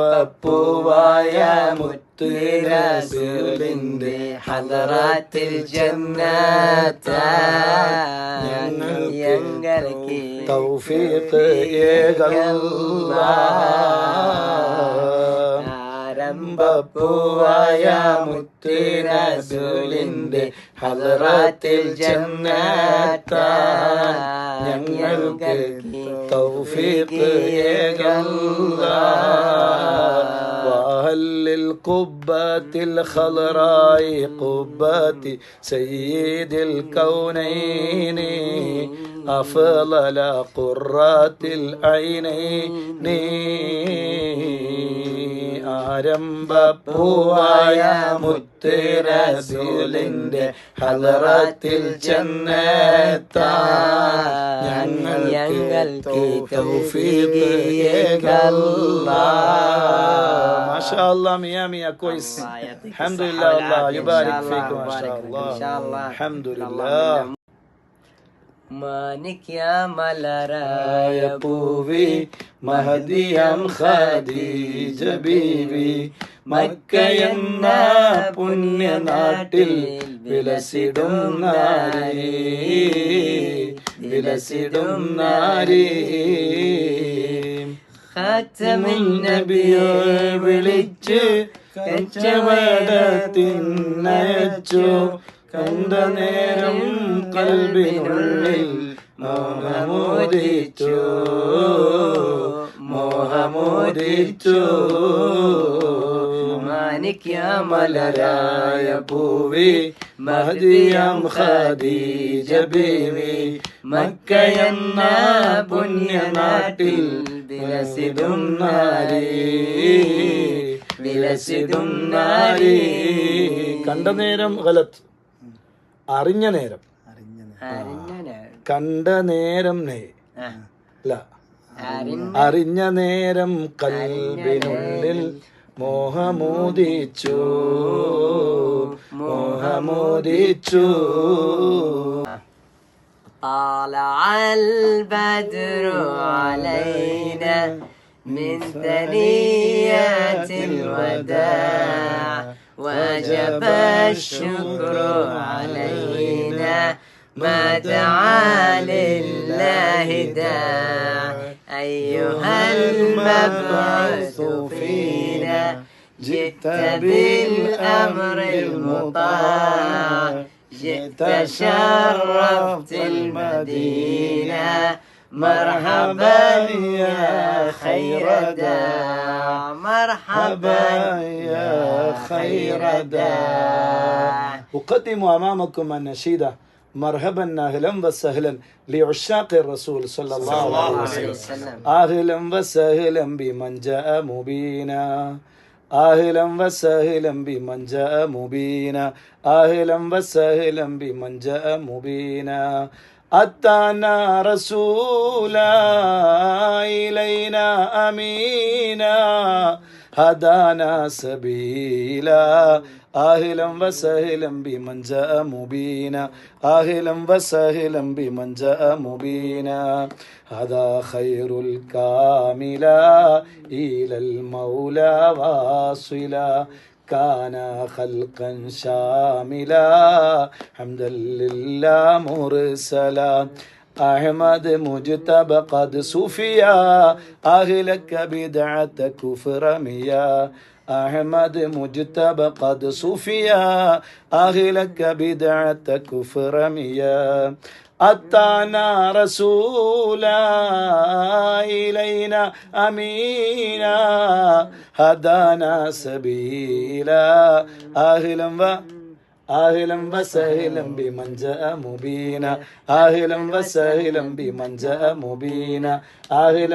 ആരംഭപ്പൂവായ മുത്തുരസൂലിന്റെ ഹലറാത്തിൽ ജന്നത്ത ഞങ്ങൾക്ക് തൗഫീഖ് ഏകല്ല ആരംഭപ്പൂവായ മുത്തുരസൂലിന്റെ ഹദറാത്തിൽ ജന്നത്ത ഞങ്ങൾക്ക് tawfiq ya Allah وأهل القبة الخضراء قبة سيد الكونين أفضل قرات العينين ആരംഭപ്പൂവായ മുത്തുരസൂലിന്റെ ഹലറത്തിൽ ചെന്നെത്ത ഞങ്ങൾക്ക് തൗഫീഖ് ഏകല്ലാ മാഷാ അല്ലാ മിയാ മിയാ കോയിസ് അൽഹംദുലില്ലാ അല്ലാഹ് യുബാരിക് ഫീക്കും മാഷാ അല്ലാഹ് അൽഹംദുലില്ലാ മാണിക്യമലരായ പൂവി മഹദിയം ഖദീജ ബീവി മക്കയെന്ന പുണ്യനാട്ടിൽ വിലസിടും നാരി വിലസിടും നാരി ഖാത്തമിൻ നബിയെ വിളിച്ച് കച്ചവടത്തിനയച്ചു. കണ്ട നേരം കൽബിനുള്ളിൽ മോഹമോദിച്ചു. മോഹമോദിച്ചു. മലരായ പൂവി മഹദിയം ഖദീജ ബീവി മക്കയെന്ന പുണ്യനാട്ടിൽ വിലസിടും നാരി വിലസിടും നാരി. കണ്ട നേരം ഗലത്ത് അറിഞ്ഞ നേരം. കണ്ട നേരം നേ. അല്ല അറിഞ്ഞ നേരം കൽബിനുള്ളിൽ মোহামুদিচ্ছু মোহামুদিচ্ছু طلع البدر علينا من ثنيات الوداع وجب الشكر علينا. ما دعا لله داع أيها المبعوث فينا جئت بالأمر المطاع جئت شرفت المدينة. مرحبا يا خير داع مرحبا يا خير داع. أقدم أمامكم النشيدة مرحبا أهلا وسهلا لعشاق الرسول صلى الله عليه وسلم. أهلا وسهلا بمن جاء مبينا. أهلا وسهلا بمن جاء مبينا. أهلا وسهلا بمن جاء مبينا. أتانا رسولا إلينا أمينا. هدانا سبيلا. أهلا وسهلا بمن جاء مبينا. أهلا وسهلا بمن جاء مبينا. هذا خير الكاملا إلى المولى واصلا كان خلقا شاملا. حمدا لله مرسلا. أحمد مجتبى قد صفيا أهلك بدعة كفر ميا. أحمد مجتبى قد صفيا أهلك بدعة كفر ميا. أتانا رسولا إلينا أمينا هدانا سبيلا. أهلا و أهلا وسهلا بمن جاء مبينا. أهلا وسهلا بمن جاء مبينا. أهلا